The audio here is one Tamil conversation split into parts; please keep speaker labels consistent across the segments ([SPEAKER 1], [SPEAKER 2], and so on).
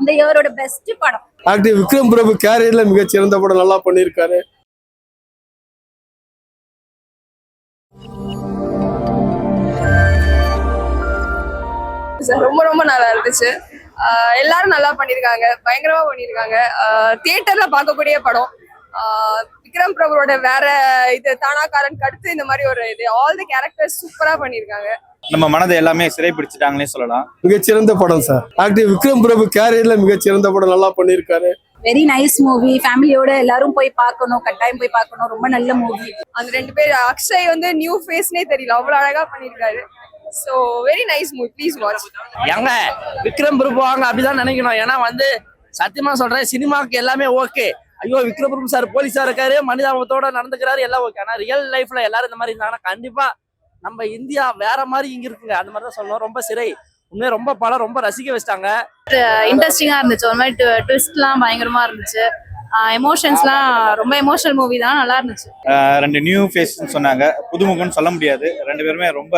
[SPEAKER 1] இந்த இவரோட பெஸ்ட் படம்.
[SPEAKER 2] ஆக்டர் விக்ரம் பிரபு கேரியர்ல மிகச் சிறந்த படம் நல்லா பண்ணியிருக்காரு.
[SPEAKER 3] சார் ரொம்ப ரொம்ப நல்லா இருந்துச்சு. ஆஹ் எல்லாரும் நல்லா பண்ணியிருக்காங்க. பயங்கரமா பண்ணியிருக்காங்க. தியேட்டர்ல பார்க்கக்கூடிய படம். ஆஹ் விக்ரம் பிரபுவோட வேற இது தானாக்காரனுக்கு அடுத்து இந்த மாதிரி ஒரு இது ஆல் தி கேரக்டர்ஸ் சூப்பரா பண்ணியிருக்காங்க.
[SPEAKER 4] நம்ம மனதை எல்லாமே சிறைப்பிடிச்சிட்டாங்களே சொல்லலாம்.
[SPEAKER 2] மிகச் சிறந்த படம் சார் ஆக்டர் விக்ரம் பிரபு கேரியர்ல மிகச் சிறந்த படம் நல்லா பண்ணியிருக்காரு.
[SPEAKER 1] வெரி நைஸ் மூவி ஃபேமிலியோட எல்லாரும் போய் பார்க்கணும் கட்டாயம் போய் பார்க்கணும். ரொம்ப நல்ல மூவி
[SPEAKER 3] அந்த ரெண்டு பேர் அக்ஷய் வந்து நியூ ஃபேஸ்னே தெரியல. அவ்வளவு அழகா பண்ணியிருக்காரு. So very nice movie please watch
[SPEAKER 5] ஏங்க விக்ரம் பிரபு வாங்க அப்படிதான் நினைக்கணும். ஏன்னா வந்து சத்தியமா சொல்றேன் சினிமாவுக்கு எல்லாமே ஓகே ஐயோ விக்ரம் பிரபு சார் போலீஸா இருக்காரு மனிதாபத்தோட நடந்துக்கிறாரு எல்லாம் ஓகே ஆனா ரியல் லைஃப்ல எல்லாரும் இந்த மாதிரி இருந்தாங்கன்னா கண்டிப்பா நம்ம இந்தியா வேற மாதிரி இங்க இருக்குங்க. அந்த மாதிரி தான் சொல்லணும். ரொம்ப சிறை. உண்மையா ரொம்ப படம் ரொம்ப ரசிக்க வச்சிட்டாங்க.
[SPEAKER 6] இன்ட்ரெஸ்டிங்கா இருந்துச்சு. ஒரு மாதிரி ட்விஸ்ட்லாம் பயங்கரமா இருந்துச்சு. எமோஷன்ஸ்லாம் ரொம்ப எமோஷனல் மூவி தான். நல்லா இருந்துச்சு.
[SPEAKER 4] ரெண்டு நியூ ஃபேஸ்ன்னு சொன்னாங்க. புதுமுகம்னு சொல்ல முடியாது. ரெண்டு பேருமே ரொம்ப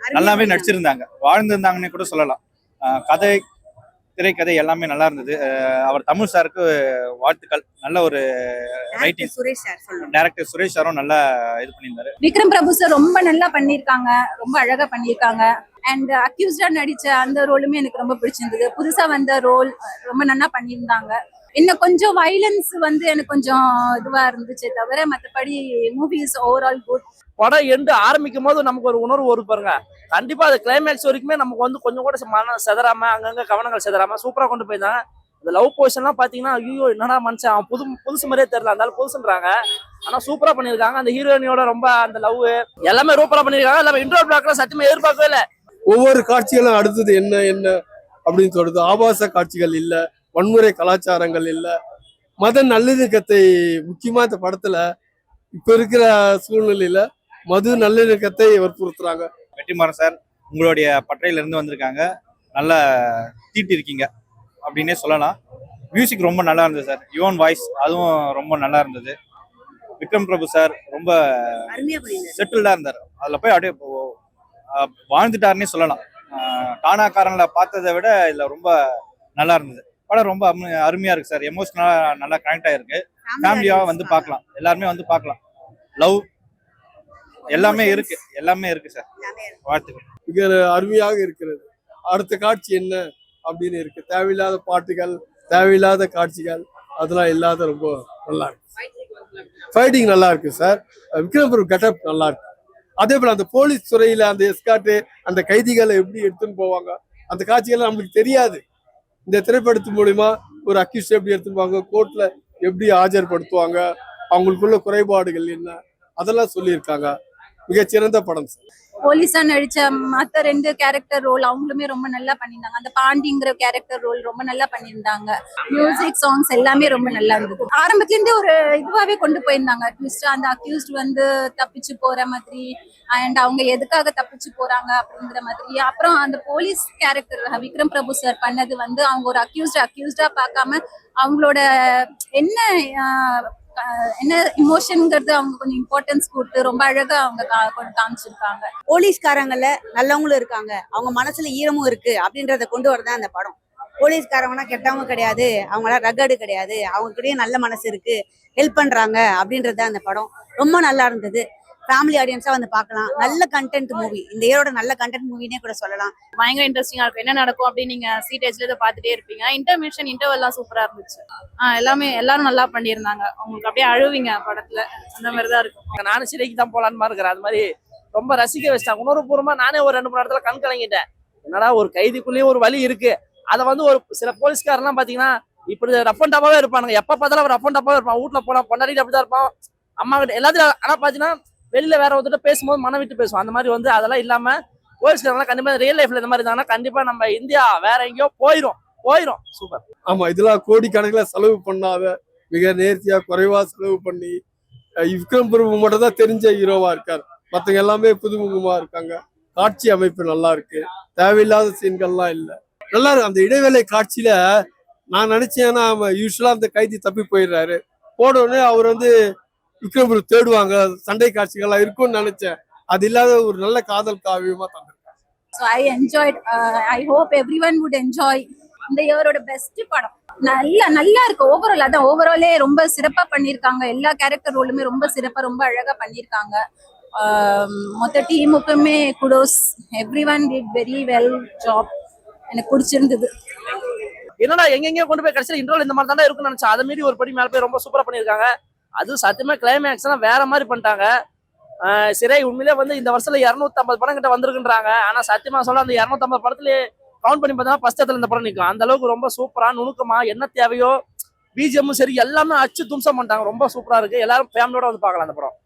[SPEAKER 4] நல்லாவே நடிச்சிருந்தாங்க. வாழ்ந்திருந்தாங்கன்னு கூட சொல்லலாம். கதை திரைக்கதை எல்லாமே நல்லா இருந்தது. அவர் தமிழ் சாருக்கு வாழ்த்துக்கள். நல்ல ஒரு writing
[SPEAKER 7] Suresh sir
[SPEAKER 4] director Suresh சாரும் நல்லா இது பண்ணியிருந்தாரு.
[SPEAKER 1] விக்ரம் பிரபு சார் ரொம்ப நல்லா பண்ணியிருக்காங்க. ரொம்ப அழகா பண்ணியிருக்காங்க. அண்ட் அக்யூஸ்டா நடிச்ச அந்த ரோலுமே எனக்கு ரொம்ப பிடிச்சிருந்தது. புதுசா வந்த ரோல் ரொம்ப நல்லா பண்ணியிருந்தாங்க. இன்னும் கொஞ்சம் வைலன்ஸ் வந்து எனக்கு கொஞ்சம் இதுவா இருந்துச்சே தவிர மற்றபடி மூவிஸ் ஓவரால் குட்
[SPEAKER 5] படம் எண்டு ஆரம்பிக்கும் போது நமக்கு ஒரு உணர்வு வரும் பாருங்க. கண்டிப்பா அது கிளைமேக்ஸ் வரைக்குமே நமக்கு வந்து கொஞ்சம் கூட மன செதறாம அங்கங்க கவனங்கள் செதறாம சூப்பரா கொண்டு போயிருந்தாங்க இந்த லவ் போர்ஷன்லாம் பாத்தீங்கன்னா ஐயோ என்னடா மனுஷன்? அவன் புது புதுசு மாதிரியே தெரியல. அந்த ஆளு புதுசுன்றாங்க. ஆனா சூப்பரா பண்ணிருக்காங்க அந்த ஹீரோயினியோட ரொம்ப அந்த லவ் எல்லாமே சூப்பரா பண்ணிருக்காங்க எல்லாமே இன்ட்ரோ பிளாக்ல சத்தியமா எதிர்பார்க்கவே இல்லை.
[SPEAKER 2] ஒவ்வொரு காட்சிகளும் அடுத்தது என்ன என்ன அப்படின்னு சொல்றது. ஆபாச காட்சிகள் இல்ல. வன்முறை கலாச்சாரங்கள் இல்ல. மத நல்லிணக்கத்தை முக்கியமா இந்த படத்துல இப்ப இருக்கிற சூழ்நிலையில மது நல்லிணக்கத்தை வற்புறுத்துறாங்க.
[SPEAKER 4] வெற்றிமாறன் சார் உங்களுடைய பட்டறையில இருந்து வந்திருக்காங்க. நல்லா தீட்டி இருக்கீங்க. அப்படின்னே சொல்லலாம். மியூசிக் ரொம்ப நல்லா இருந்தது சார். யுவன் வாய்ஸ் அதுவும் ரொம்ப நல்லா இருந்தது. விக்ரம் பிரபு சார் ரொம்ப
[SPEAKER 7] அருமையா பண்ணியிருந்தாரு
[SPEAKER 4] செட்டில்டா இருந்தார். அதுல போய் அப்படியே வாழ்ந்துட்டாருன்னே சொல்லலாம். டானாக்காரன்ல பார்த்ததை விட இதுல ரொம்ப நல்லா இருந்தது. படம் ரொம்ப அருமை- அருமையா இருக்கு சார். எமோஷனலா நல்லா கனெக்ட் ஆயிருக்கு. ஃபேமிலியா வந்து பார்க்கலாம். எல்லாருமே வந்து பார்க்கலாம். லவ் எல்லாமே இருக்கு. எல்லாமே இருக்கு சார். வாழ்த்துக்கள்.
[SPEAKER 2] மிக அருமையாக இருக்கிறது. அடுத்த காட்சி என்ன அப்படின்னு இருக்கு. தேவையில்லாத பாட்டுகள் தேவையில்லாத காட்சிகள் அதெல்லாம் இல்லாத ரொம்ப நல்லா இருக்கு. ஃபைட்டிங் நல்லா இருக்கு சார். விக்ரம் பிரபு கெட்டப் நல்லா இருக்கு. அதே போல அந்த போலீஸ் துறையில அந்த எஸ்காட்டு அந்த கைதிகளை எப்படி எடுத்துன்னு போவாங்க? அந்த காட்சிகள் நம்மளுக்கு தெரியாது. இந்த திரைப்படத்து மூலியமா ஒரு அக்யூஸ் எப்படி எடுத்துன்னு கோர்ட்ல எப்படி ஆஜர்படுத்துவாங்க? அவங்களுக்குள்ள குறைபாடுகள் என்ன? அதெல்லாம் சொல்லியிருக்காங்க. மிகச்சிறந்த படம் சார்.
[SPEAKER 1] போலீஸா நடிச்ச மத்த ரெண்டு கேரக்டர் ரோல் அவங்களுமே ரொம்ப நல்லா பண்ணியிருந்தாங்க. அந்த பாண்டிங்கிற கேரக்டர் ரோல் ரொம்ப நல்லா பண்ணியிருந்தாங்க. மியூசிக் சாங்ஸ் எல்லாமே ரொம்ப நல்லா இருந்தது. ஆரம்பத்துல இருந்தே ஒரு இதுவாவே கொண்டு போயிருந்தாங்க. ட்விஸ்ட் அந்த அக்யூஸ்ட் வந்து தப்பிச்சு போற மாதிரி அண்ட் அவங்க எதுக்காக தப்பிச்சு போறாங்க அப்படிங்கிற மாதிரி. அப்புறம் அந்த police character Vikram Prabhu sir பண்ணது வந்து அவங்க ஒரு அக்யூஸ்ட் அக்யூஸ்டா பார்க்காம அவங்களோட என்ன என்ன இமோஷனுங்கிறது அவங்க கொஞ்சம் இம்பார்ட்டன்ஸ் கொடுத்து ரொம்ப அழகா அவங்க கா- கொண்டு காமிச்சிருக்காங்க.
[SPEAKER 7] போலீஸ்காரங்கள்ல நல்லவங்களும் இருக்காங்க. அவங்க மனசுல ஈரமும் இருக்கு அப்படின்றத கொண்டு வரதான் அந்த படம். போலீஸ்காரங்கன்னா கெட்டவங்க கிடையாது. அவங்களாம் ரகடு கிடையாது. அவங்க கிட்டயும் நல்ல மனசு இருக்கு. ஹெல்ப் பண்றாங்க அப்படின்றது அந்த படம். ரொம்ப நல்லா இருந்தது. ஃபேமிலி ஆடியன்ஸா வந்து பார்க்கலாம். நல்ல கண்டென்ட் மூவி இந்த இயரோட நல்ல கண்டென்ட் மூவினே கூட சொல்லலாம்.
[SPEAKER 6] பயங்கர இன்ட்ரெஸ்டிங்கா இருக்கும். என்ன நடக்கும் அப்படின்னு நீங்க சீட்டேஜ்ல இதை பார்த்துட்டே இருப்பீங்க. இன்டர்மிஷன் இன்டர்வெல்லாம் சூப்பரா இருந்துச்சு. ஆஹ் எல்லாமே எல்லாரும் நல்லா பண்ணியிருந்தாங்க. உங்களுக்கு அப்படியே அழுவீங்க படத்துல. அந்த மாதிரி தான் இருக்கும்
[SPEAKER 5] நானும் சிறைக்கு தான் போலான்னு இருக்கிறேன். அது மாதிரி ரொம்ப ரசிக்க வச்சிட்டாங்க. உணர்வுபூர்வமா நானே ஒரு ரெண்டு மூணு இடத்துல கண் கலங்கிட்டேன். என்னடா ஒரு கைதிக்குள்ளேயே ஒரு வழி இருக்கு. அதை வந்து ஒரு சில போலீஸ்காரெல்லாம் பாத்தீங்கன்னா இப்படி ரஃப் அண்ட் டப்பாவே இருப்பானுங்க. எப்ப பார்த்தாலும் ரஃப் அண்ட் டப்பாவே இருப்பான். வீட்டுல போனா பொண்டாடி அப்படிதான் இருப்பான். அம்மா கிட்ட எல்லாத்தையும் ஆனா பாத்தீங்கன்னா வெளியில வேற ஒருத்தர் பேசும்போது மன விட்டு பேசுவோம். அந்த மாதிரி வந்து அதெல்லாம் இல்லாம போலீஸ்காரெல்லாம் கண்டிப்பா ரியல் லைஃப்ல இந்த மாதிரி இருந்தாங்கன்னா கண்டிப்பா நம்ம இந்தியா வேற எங்கேயோ போயிரும். போயிரும். சூப்பர்
[SPEAKER 2] ஆமா இதெல்லாம் கோடிக்கணக்கில் செலவு பண்ணாத மிக நேர்த்தியா குறைவா செலவு பண்ணி விக்ரம் பிரபு மட்டும் தான் தெரிஞ்ச ஹீரோவா இருக்கார். மத்தவங்க எல்லாமே புதுமுகமா இருக்காங்க. காட்சி அமைப்பு நல்லா இருக்கு. தேவையில்லாத சீன்கள்லாம் இல்ல. நல்லா இருக்கு. அந்த இடைவேளை காட்சியில நான் நினைச்சேன்னா யூஸ்வலா அந்த கைதி தப்பி போயிடுறாரு. போட உடனே அவர் வந்து விக்ரம் தேடுவாங்க சண்டை காட்சிகள்லாம் இருக்கும்னு நினைச்சேன். அது இல்லாத ஒரு நல்ல காதல் காவியமா தந்து
[SPEAKER 1] So I enjoyed. Uh, I hope everyone would enjoy இந்த இயரோட பெஸ்ட் படம். நல்லா நல்லா இருக்கு. ஓவரால் அதான் ஓவராலே ரொம்ப சிறப்பா பண்ணியிருக்காங்க எல்லா கேரக்டர் ரோலுமே ரொம்ப சிறப்பா ரொம்ப அழகா பண்ணியிருக்காங்க ஆம், மொத்த டீமுக்குமே kudos everyone did very well job எனக்கு பிடிச்சிருந்தது.
[SPEAKER 5] என்னடா எங்கெங்கயோ கொண்டு போய் கடைசியில் இன்ட்ரோல் இந்த மாதிரி தானே இருக்கும்னு நினைச்சேன். அதை மீறி ஒரு படி மேல போய் ரொம்ப சூப்பரா பண்ணியிருக்காங்க அது சத்தியமா கிளைமேக்ஸ்லாம் வேற மாதிரி பண்ணிட்டாங்க. சிறை உண்மையிலே வந்து இந்த வருஷத்துல 250 படம் கிட்ட வந்திருக்குன்றாங்க. ஆனா சத்தியமா சொல்ல அந்த 250 படத்துலயே கவுண்ட் பண்ணி பார்த்தா ஃபர்ஸ்ட் இடத்துல இந்த படம் நிற்கும் அந்த அளவுக்கு ரொம்ப சூப்பரா நுணுக்கமா என்ன தேவையோ பிஜிஎம்மும் சரி எல்லாமே அச்சு தும்சம் பண்ணிட்டாங்க. ரொம்ப சூப்பரா இருக்கு. எல்லாரும் ஃபேமிலியோட வந்து பார்க்கலாம் அந்த படம்.